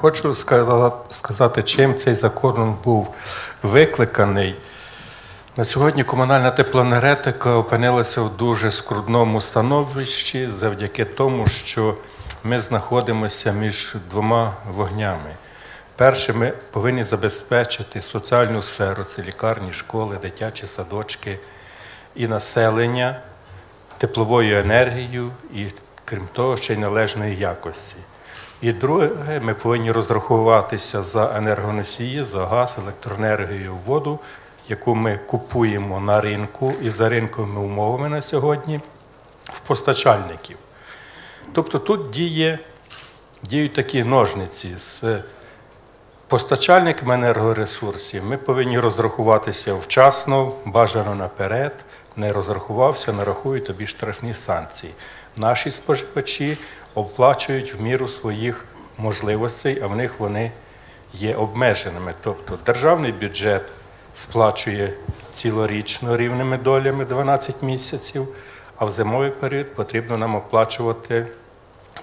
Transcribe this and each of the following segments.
Хочу сказати, чим цей закон був викликаний. На сьогодні комунальна теплоенергетика опинилася в дуже скрутному становищі завдяки тому, що ми знаходимося між двома вогнями. Перше, ми повинні забезпечити соціальну сферу, це лікарні, школи, дитячі садочки і населення тепловою енергією і, крім того, ще й належної якості. І друге, ми повинні розрахуватися за енергоносії, за газ, електроенергію, воду, яку ми купуємо на ринку і за ринковими умовами на сьогодні в постачальників. Тобто тут діє, діють такі ножниці з постачальниками енергоресурсів. Ми повинні розрахуватися вчасно, бажано наперед. Не розрахувався, нарахують тобі штрафні санкції. Наші споживачі оплачують в міру своїх можливостей, а в них вони є обмеженими. Тобто державний бюджет сплачує цілорічно рівними долями 12 місяців, а в зимовий період потрібно нам оплачувати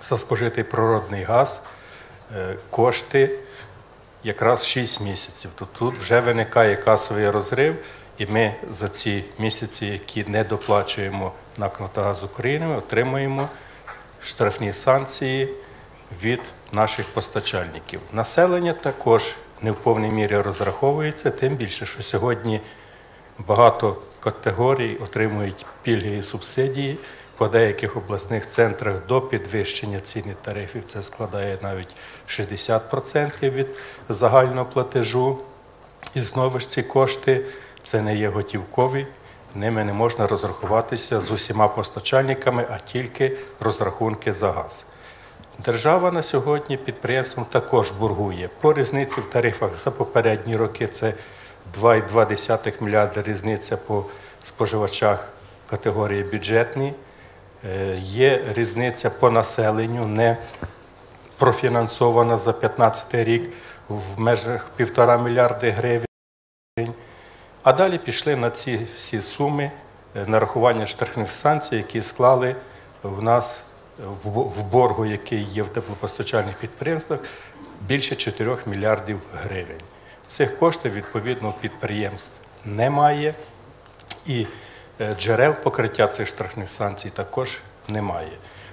за спожитий природний газ е, кошти якраз 6 місяців. То тут вже виникає касовий розрив, і ми за ці місяці, які не доплачуємо НАК «Нафтогаз України, отримуємо штрафні санкції від наших постачальників. Населення також не в повній мірі розраховується, тим більше, що сьогодні багато категорій отримують пільги і субсидії. По деяких обласних центрах до підвищення ціни тарифів це складає навіть 60% від загального платежу. І знову ж ці кошти це не є готівкові, ними не можна розрахуватися з усіма постачальниками, а тільки розрахунки за газ. Держава на сьогодні підприємством також боргує. По різниці в тарифах за попередні роки це 2,2 мільярда різниця по споживачах категорії бюджетні. Е, Є різниця по населенню, не профінансована за 2015 рік в межах півтора мільярди гривень. А далі пішли на ці всі суми е, нарахування штрафних санкцій, які склали в нас в боргу, який є в теплопостачальних підприємствах, більше 4 мільярдів гривень. Цих коштів, відповідно, підприємств немає, і е, джерел покриття цих штрафних санкцій також немає.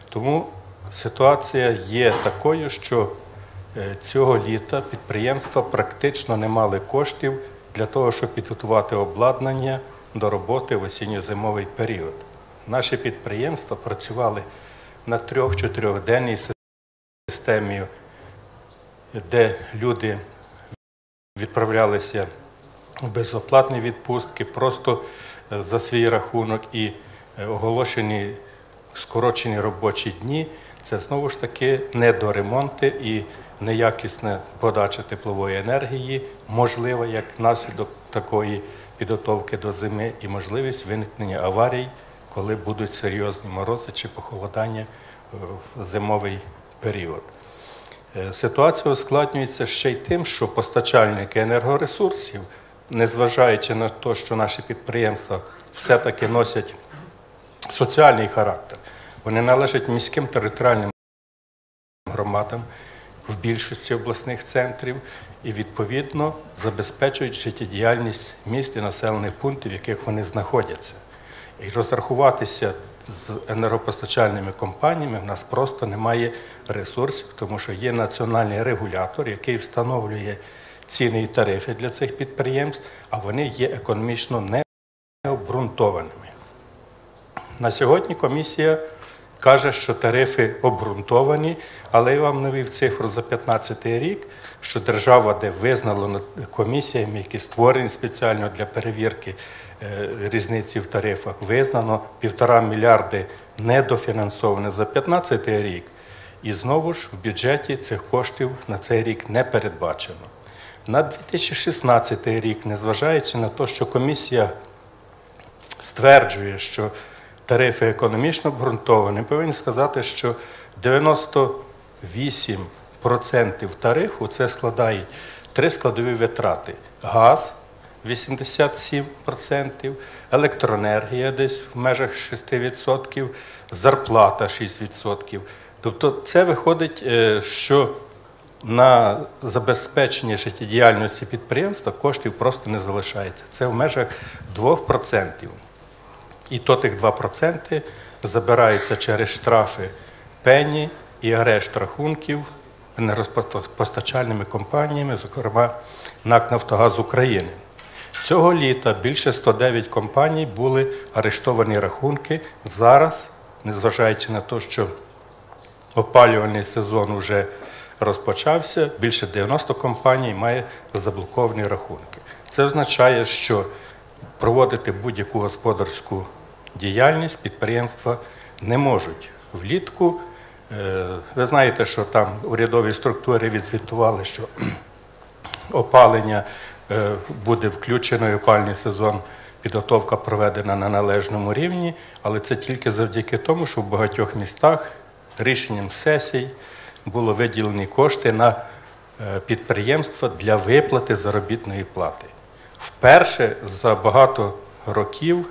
Тому ситуація є такою, що е, цього літа підприємства практично не мали коштів для того, щоб підготувати обладнання до роботи в осінньо-зимовий період. Наші підприємства працювали на трьох-чотирьохденній системі, де люди відправлялися в безоплатні відпустки просто е, за свій рахунок і е, оголошені скорочені робочі дні. Це знову ж таки недоремонти і неякісна подача теплової енергії, можлива як наслідок такої підготовки до зими, і можливість виникнення аварій, коли будуть серйозні морози чи похолодання е, в зимовий період. Е, Ситуація ускладнюється ще й тим, що постачальники енергоресурсів, незважаючи на те, що наші підприємства все-таки носять соціальний характер, вони належать міським територіальним громадам в більшості обласних центрів і відповідно забезпечують життєдіяльність міст і населених пунктів, в яких вони знаходяться. І розрахуватися з енергопостачальними компаніями в нас просто немає ресурсів, тому що є національний регулятор, який встановлює ціни і тарифи для цих підприємств, а вони є економічно необґрунтованими. На сьогодні комісія каже, що тарифи обґрунтовані, але я вам навів цифру за 2015 рік, що держава, де визнала комісіями, які створені спеціально для перевірки е, різниці в тарифах, визнано півтора мільярди недофінансоване за 2015 рік. І знову ж в бюджеті цих коштів на цей рік не передбачено. На 2016 рік, незважаючи на те, що комісія стверджує, що тарифи економічно обґрунтовані, повинні сказати, що 98% тарифу це складають три складові витрати: газ 87%, електроенергія десь в межах 6%, зарплата 6%. Тобто це виходить, е, що на забезпечення життєдіяльності підприємства коштів просто не залишається. Це в межах 2%. І то тих 2% забираються через штрафи пені і арешт рахунків енергопостачальними компаніями, зокрема НАК Нафтогаз України. Цього літа більше 109 компаній були арештовані рахунки. Зараз, незважаючи на те, що опалювальний сезон вже розпочався, більше 90 компаній має заблоковані рахунки. Це означає, що проводити будь-яку господарську діяльність підприємства не можуть. Влітку е, ви знаєте, що там урядові структури відзвітували, що опалення е, буде включено і опальний сезон. Підготовка проведена на належному рівні, але це тільки завдяки тому, що в багатьох містах рішенням сесій було виділені кошти на е, підприємства для виплати заробітної плати. Вперше за багато років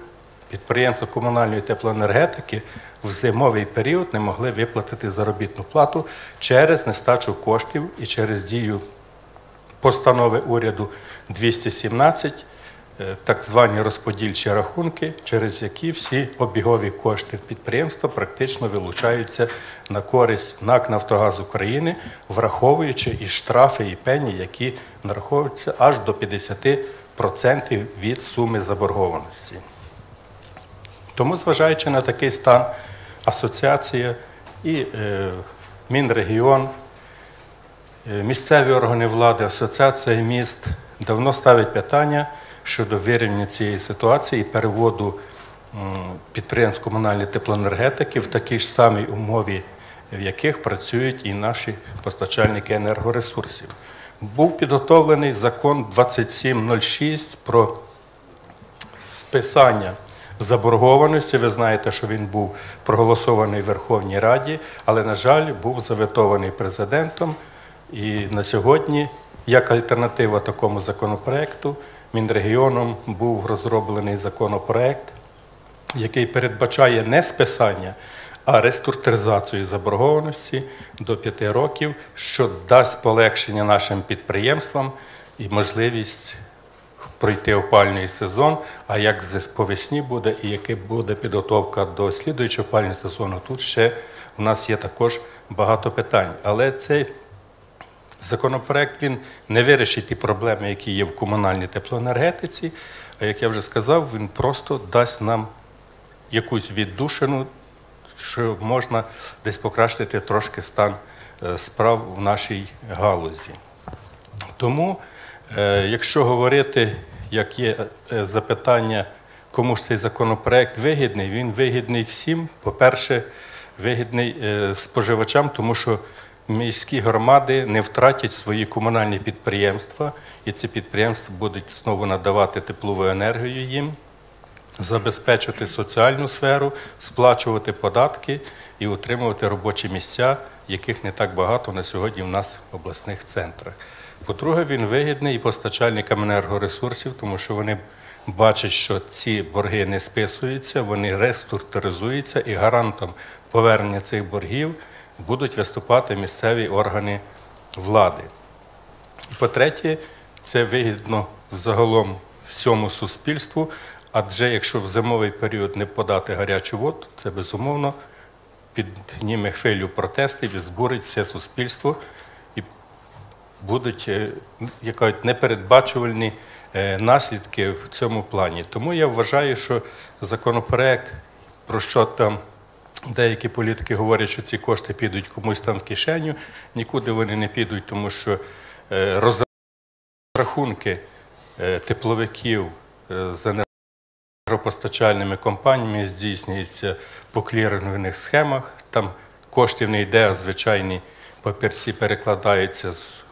підприємства комунальної теплоенергетики в зимовий період не могли виплатити заробітну плату через нестачу коштів і через дію постанови уряду 217, е, так звані розподільчі рахунки, через які всі обігові кошти підприємства практично вилучаються на користь НАК Нафтогаз України, враховуючи і штрафи, і пені, які нараховуються аж до 50% від суми заборгованості. Тому, зважаючи на такий стан, асоціація і е, Мінрегіон, е, місцеві органи влади, асоціація міст давно ставить питання щодо вирівняння цієї ситуації і переводу підприємств комунальної теплоенергетики в такій ж самій умові, в яких працюють і наші постачальники енергоресурсів. Був підготовлений закон 2706 про списання заборгованості. Ви знаєте, що він був проголосований в Верховній Раді, але, на жаль, був заветований президентом. І на сьогодні, як альтернатива такому законопроекту, Мінрегіоном був розроблений законопроект, який передбачає не списання, а реструктуризацію заборгованості до 5 років, що дасть полегшення нашим підприємствам і можливість пройти опальний сезон. А як по весні буде і яка буде підготовка до слідуючого опального сезону, тут ще у нас є також багато питань. Але цей законопроект він не вирішить ті проблеми, які є в комунальній теплоенергетиці. А як я вже сказав, він просто дасть нам якусь віддушину, що можна десь покращити трошки стан е, справ в нашій галузі. Тому, е, якщо говорити, як є е, запитання, кому ж цей законопроект вигідний, він вигідний всім. По-перше, вигідний споживачам, тому що міські громади не втратять свої комунальні підприємства, і ці підприємства будуть знову надавати теплову енергію їм забезпечити соціальну сферу, сплачувати податки і утримувати робочі місця, яких не так багато на сьогодні в нас в обласних центрах. По-друге, він вигідний і постачальникам енергоресурсів, тому що вони бачать, що ці борги не списуються, вони реструктуризуються і гарантом повернення цих боргів будуть виступати місцеві органи влади. І по-третє, це вигідно загалом всьому суспільству, адже якщо в зимовий період не подати гарячу воду, це безумовно підніме хвилю протестів і збурить все суспільство, і будуть е, як непередбачувальні е, наслідки в цьому плані. Тому я вважаю, що законопроект, про що там деякі політики говорять, що ці кошти підуть комусь там в кишеню, нікуди вони не підуть, тому що е, розрахунки тепловиків з енергопостачальними компаніями здійснюються по клірингових схемах. Там коштів не йде, а звичайні папірці перекладаються з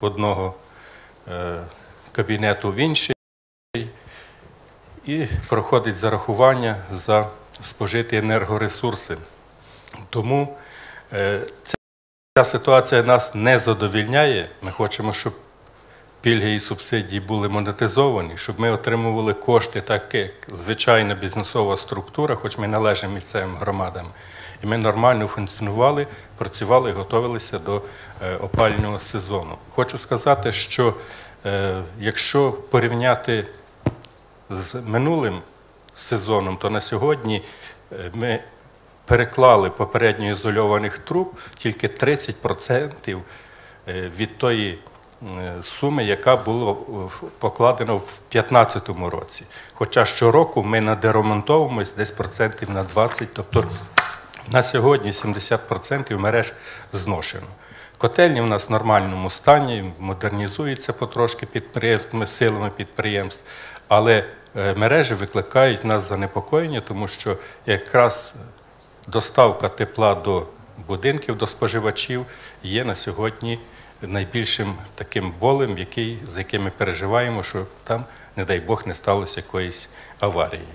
одного е, кабінету в інший і проходить зарахування за спожиті енергоресурси. Тому е, ця ситуація нас не задовільняє. Ми хочемо, щоб пільги і субсидії були монетизовані, щоб ми отримували кошти, так як звичайна бізнесова структура, хоч ми належимо місцевим громадам. і ми нормально функціонували, працювали і готувалися до е, опального сезону. Хочу сказати, що е, якщо порівняти з минулим сезоном, то на сьогодні е, ми переклали попередньо ізольованих труб тільки 30% е, від тої суми, яка була покладена в 2015 році. Хоча щороку ми надеремонтовуємось десь процентів на 20, тобто на сьогодні 70% мереж зношено. Котельні в нас в нормальному стані, модернізуються потрошки підприємствами, силами підприємств, але е, мережі викликають нас занепокоєння, тому що якраз доставка тепла до будинків, до споживачів є на сьогодні найбільшим таким болем, який, з яким ми переживаємо, що там, не дай Бог, не сталося якоїсь аварії.